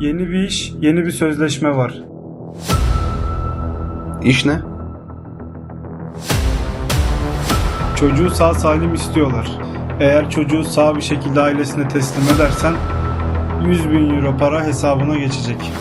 Yeni bir iş, yeni bir sözleşme var. İş ne? Çocuğu sağ salim istiyorlar. Eğer çocuğu sağ bir şekilde ailesine teslim edersen 100 bin euro para hesabına geçecek.